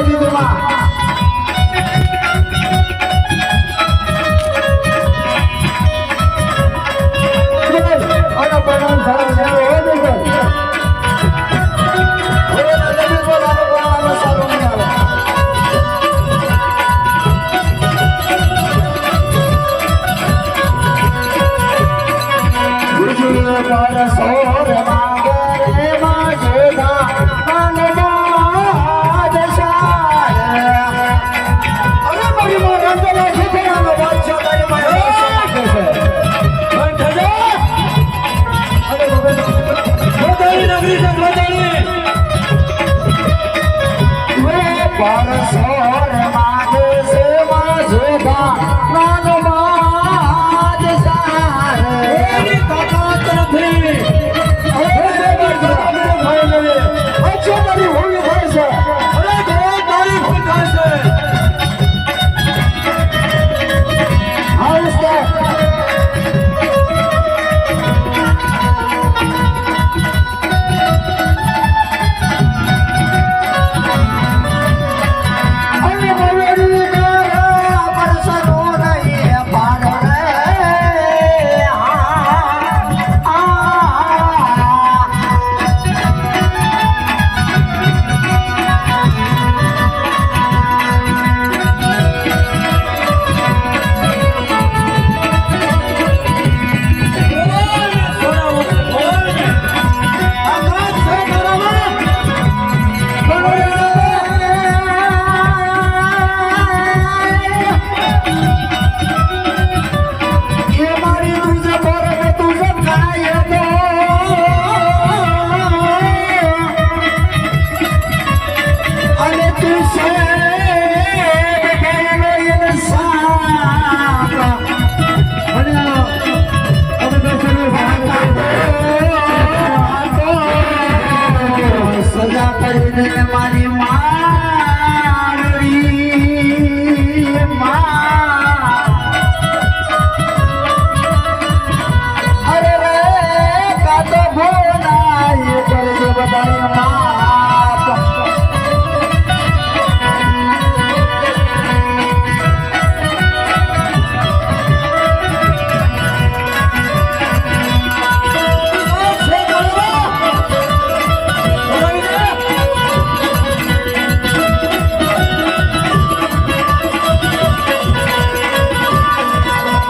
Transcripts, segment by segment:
Bobby. I can't believe who you guys are.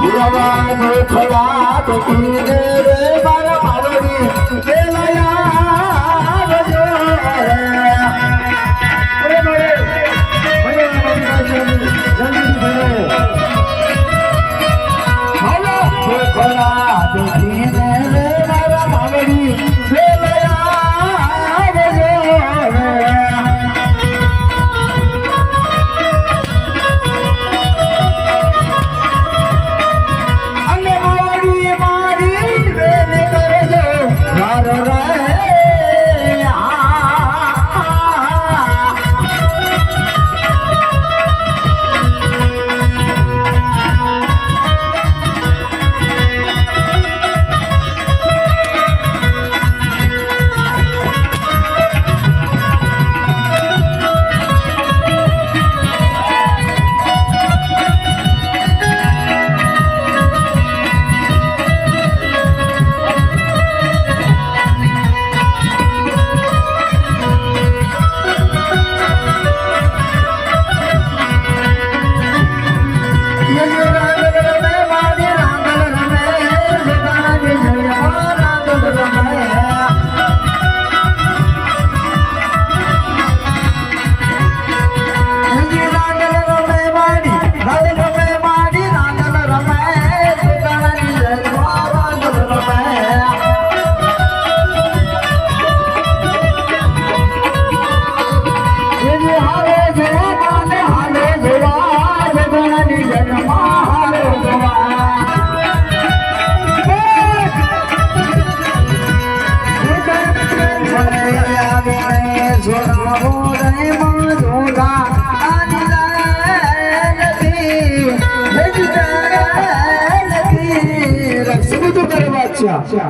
પુરવાનો ખડા તો રે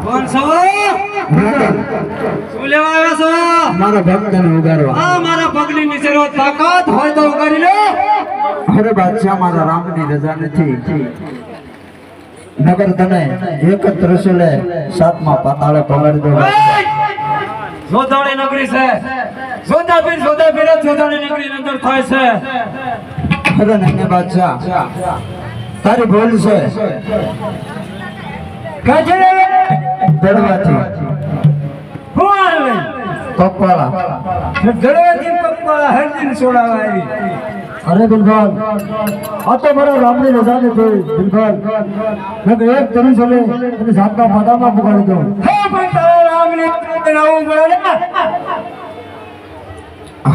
કોણ છો? શું લેવા આવ્યા છો? મારા ભક્તને ઉગારવા. આ મારા પગની નીચે રો તાકાત હોય તો ઉગારી લો. અરે બાદશાહ મારા રામની રજા નથી. નગર તને એક જ સાતમા પાતાળે પગાડી દો. જોધાણી નગરી છે. જોધાપીર જોધાપીર જ જોધાણી નગરી ની અંદર થાય છે. અરે નહીં બાદશાહ તારી ભૂલ છે. કજરે દડવાથી હું આવી પગપાળા દડવાથી હરજીન છોડાવા આવી. અરે બિલકુલ આ તો મારા રામની રજા નથી બિલકુલ મેં એક ત્રિશુલે અને સાતમા પાતાળમાં પગાડી દો હે પણ તારા રામને બનાવવું પડે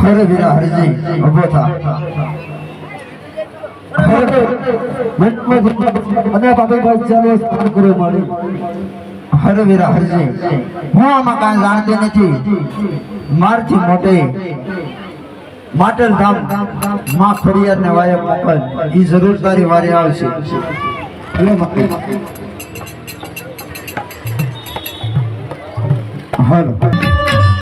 હરે વીરા હરજી ઊભો થા અને બાબા ભાઈ ચાલો સ્નાન કરો મારી હરે વીરા હરજી હું આમાં કાંઈ જાણતી નથી મારથી મોટે માટેલ ધામમાં ખડિયાર ને મોકલ ઈ જરૂર તારી વારે આવશે Bueno.